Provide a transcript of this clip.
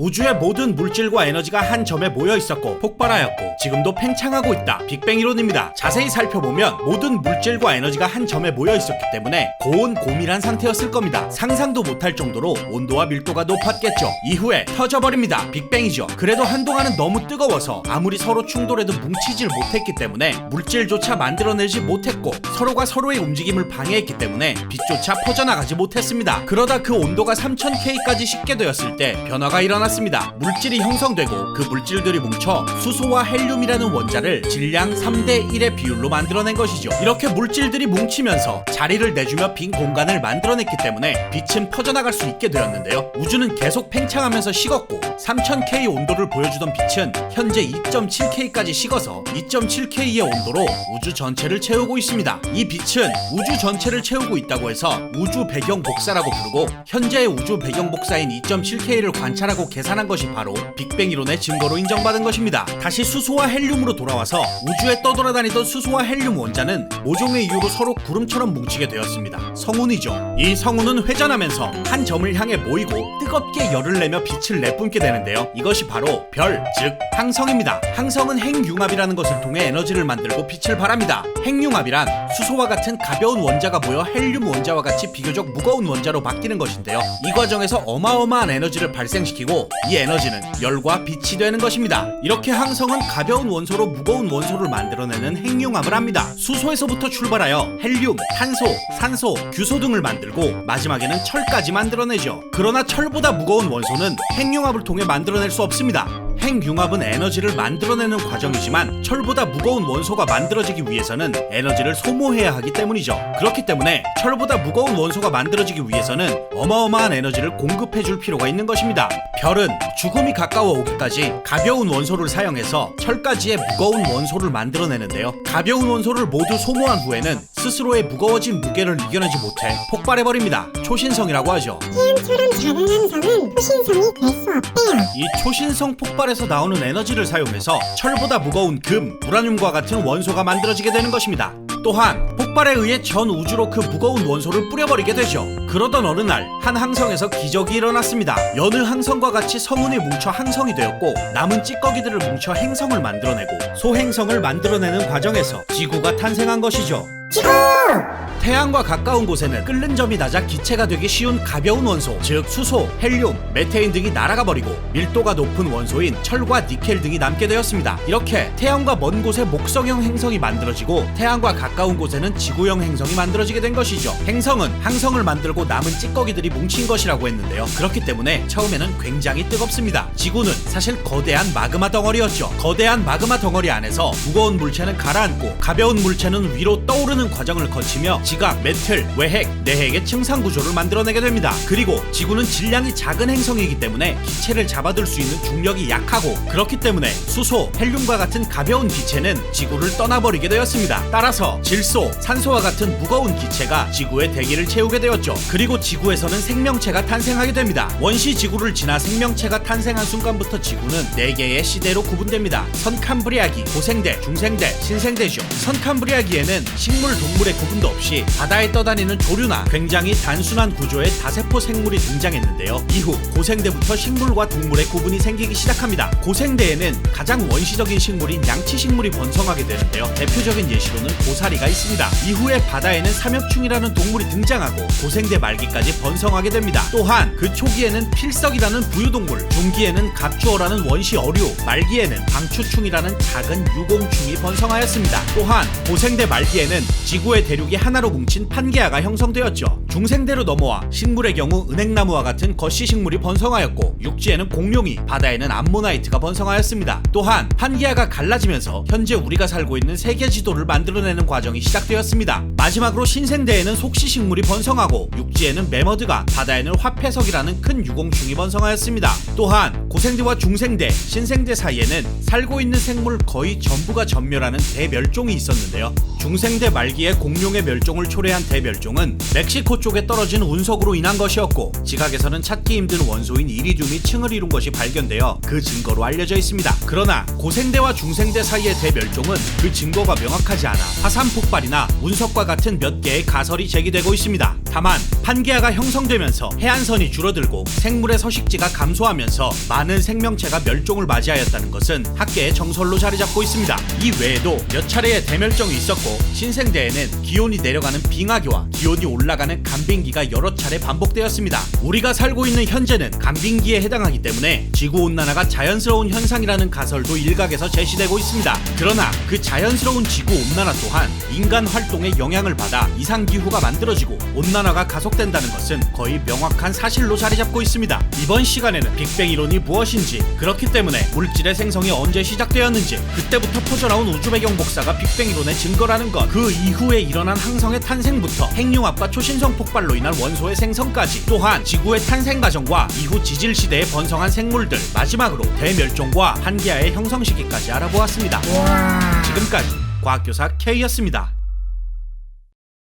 우주의 모든 물질과 에너지가 한 점에 모여 있었고 폭발하였고 지금도 팽창하고 있다. 빅뱅 이론입니다. 자세히 살펴보면 모든 물질과 에너지가 한 점에 모여 있었기 때문에 고온 고밀한 상태였을 겁니다. 상상도 못할 정도로 온도와 밀도가 높았겠죠. 이후에 터져버립니다. 빅뱅이죠. 그래도 한동안은 너무 뜨거워서 아무리 서로 충돌해도 뭉치질 못했기 때문에 물질조차 만들어내지 못했고 서로가 서로의 움직임을 방해했기 때문에 빛조차 퍼져나가지 못했습니다. 그러다 그 온도가 3000K까지 식게 되었을 때 변화가 일어났 습니다. 물질이 형성되고 그 물질들이 뭉쳐 수소와 헬륨이라는 원자를 질량 3대 1의 비율로 만들어낸 것이죠. 이렇게 물질들이 뭉치면서 자리를 내주며 빈 공간을 만들어냈기 때문에 빛은 퍼져나갈 수 있게 되었는데요. 우주는 계속 팽창하면서 식었고 3000K 온도를 보여주던 빛은 현재 2.7K까지 식어서 2.7K의 온도로 우주 전체를 채우고 있습니다. 이 빛은 우주 전체를 채우고 있다고 해서 우주 배경 복사라고 부르고 현재의 우주 배경 복사인 2.7K를 관찰하고 계산한 것이 바로 빅뱅 이론의 증거로 인정받은 것입니다. 다시 수소와 헬륨으로 돌아와서 우주에 떠돌아다니던 수소와 헬륨 원자는 모종의 이유로 서로 구름처럼 뭉치게 되었습니다. 성운이죠. 이 성운은 회전하면서 한 점을 향해 모이고 뜨겁게 열을 내며 빛을 내뿜게 되는데요. 이것이 바로 별, 즉 항성입니다. 항성은 핵융합이라는 것을 통해 에너지를 만들고 빛을 발합니다. 핵융합이란 수소와 같은 가벼운 원자가 모여 헬륨 원자와 같이 비교적 무거운 원자로 바뀌는 것인데요. 이 과정에서 어마어마한 에너지를 발생시키고 이 에너지는 열과 빛이 되는 것입니다. 이렇게 항성은 가벼운 원소로 무거운 원소를 만들어내는 핵융합을 합니다. 수소에서부터 출발하여 헬륨, 탄소, 산소, 규소 등을 만들고 마지막에는 철까지 만들어내죠. 그러나 철보다 무거운 원소는 핵융합을 통해 만들어낼 수 없습니다. 핵융합은 에너지를 만들어내는 과정이지만 철보다 무거운 원소가 만들어지기 위해서는 에너지를 소모해야 하기 때문이죠. 그렇기 때문에 철보다 무거운 원소가 만들어지기 위해서는 어마어마한 에너지를 공급해 줄 필요가 있는 것입니다. 별은 죽음이 가까워 오기까지 가벼운 원소를 사용해서 철까지의 무거운 원소를 만들어내는데요. 가벼운 원소를 모두 소모한 후에는 스스로의 무거워진 무게를 이겨내지 못해 폭발해버립니다. 초신성이라고 하죠. 태양처럼 작은 항성은 초신성이 될 수 없대요. 이 초신성 폭발에서 나오는 에너지를 사용해서 철보다 무거운 금, 우라늄과 같은 원소가 만들어지게 되는 것입니다. 또한 폭발에 의해 전 우주로 그 무거운 원소를 뿌려버리게 되죠. 그러던 어느 날 한 항성에서 기적이 일어났습니다. 여느 항성과 같이 성운이 뭉쳐 항성이 되었고 남은 찌꺼기들을 뭉쳐 행성을 만들어내고 소행성을 만들어내는 과정에서 지구가 탄생한 것이죠. 지구! 태양과 가까운 곳에는 끓는 점이 낮아 기체가 되기 쉬운 가벼운 원소, 즉 수소, 헬륨, 메테인 등이 날아가 버리고 밀도가 높은 원소인 철과 니켈 등이 남게 되었습니다. 이렇게 태양과 먼 곳에 목성형 행성이 만들어지고 태양과 가까운 곳에는 지구형 행성이 만들어지게 된 것이죠. 행성은 항성을 만들고 남은 찌꺼기들이 뭉친 것이라고 했는데요. 그렇기 때문에 처음에는 굉장히 뜨겁습니다. 지구는 사실 거대한 마그마 덩어리였죠. 거대한 마그마 덩어리 안에서 무거운 물체는 가라앉고 가벼운 물체는 위로 떠오르는 과정을 거치며 지각, 메틀, 외핵, 내핵의 층상 구조를 만들어내게 됩니다. 그리고 지구는 질량이 작은 행성이기 때문에 기체를 잡아둘 수 있는 중력이 약하고 그렇기 때문에 수소, 헬륨과 같은 가벼운 기체는 지구를 떠나버리게 되었습니다. 따라서 질소, 산소와 같은 무거운 기체가 지구의 대기를 채우게 되었죠. 그리고 지구에서는 생명체가 탄생하게 됩니다. 원시 지구를 지나 생명체가 탄생한 순간부터 지구는 4개의 시대로 구분됩니다. 선캄브리아기, 고생대, 중생대, 신생대죠. 선캄브리아기에는 식물, 동물의 구분도 없이 바다에 떠다니는 조류나 굉장히 단순한 구조의 다세포 생물이 등장했는데요. 이후 고생대부터 식물과 동물의 구분이 생기기 시작합니다. 고생대에는 가장 원시적인 식물인 양치식물이 번성하게 되는데요. 대표적인 예시로는 고사리가 있습니다. 이후에 바다에는 삼엽충이라는 동물이 등장하고 고생대 말기까지 번성하게 됩니다. 또한 그 초기에는 필석이라는 부유동물, 중기에는 갑주어라는 원시 어류, 말기에는 방추충이라는 작은 유공충이 번성하였습니다. 또한 고생대 말기에는 지구의 대륙이 하나로 뭉친 판게아가 형성되었죠. 중생대로 넘어와 식물의 경우 은행나무와 같은 거시 식물이 번성하였고 육지에는 공룡이, 바다에는 암모나이트가 번성하였습니다. 또한 판게아가 갈라지면서 현재 우리가 살고 있는 세계 지도를 만들어내는 과정이 시작되었습니다. 마지막으로 신생대에는 속시 식물이 번성하고 육지에는 매머드가, 바다에는 화폐석이라는 큰 유공충이 번성하였습니다. 또한 고생대와 중생대, 신생대 사이에는 살고 있는 생물 거의 전부가 전멸하는 대멸종이 있었는데요. 중생대 말기에 공룡의 멸종을 초래한 대멸종은 멕시코 쪽 쪽에 떨어진 운석으로 인한 것이었고 지각에서는 찾기 힘든 원소인 이리듐이 층을 이룬 것이 발견되어 그 증거로 알려져 있습니다. 그러나 고생대와 중생대 사이의 대멸종은 그 증거가 명확하지 않아 화산 폭발이나 운석과 같은 몇 개의 가설이 제기되고 있습니다. 다만 판게아가 형성되면서 해안선이 줄어들고 생물의 서식지가 감소하면서 많은 생명체가 멸종을 맞이하였다는 것은 학계의 정설로 자리 잡고 있습니다. 이 외에도 몇 차례의 대멸종이 있었고 신생대에는 기온이 내려가는 빙하기와 기온이 올라가는 간빙기가 여러 차례 반복되었습니다. 우리가 살고 있는 현재는 간빙기에 해당하기 때문에 지구 온난화가 자연스러운 현상이라는 가설도 일각에서 제시되고 있습니다. 그러나 그 자연스러운 지구 온난화 또한 인간 활동의 영향을 받아 이상 기후가 만들어지고 온난화 가 가속된다는 것은 거의 명확한 사실로 자리 잡고 있습니다. 이번 시간에는 빅뱅 이론이 무엇인지 그렇기 때문에 물질의 생성이 언제 시작되었는지 그때부터 퍼져나온 우주 배경 복사가 빅뱅 이론의 증거라는 것 그 이후에 일어난 항성의 탄생부터 핵융합과 초신성 폭발로 인한 원소의 생성까지 또한 지구의 탄생 과정과 이후 지질 시대에 번성한 생물들 마지막으로 대멸종과 한계아의 형성 시기까지 알아보았습니다. 지금까지 과학교사 K였습니다.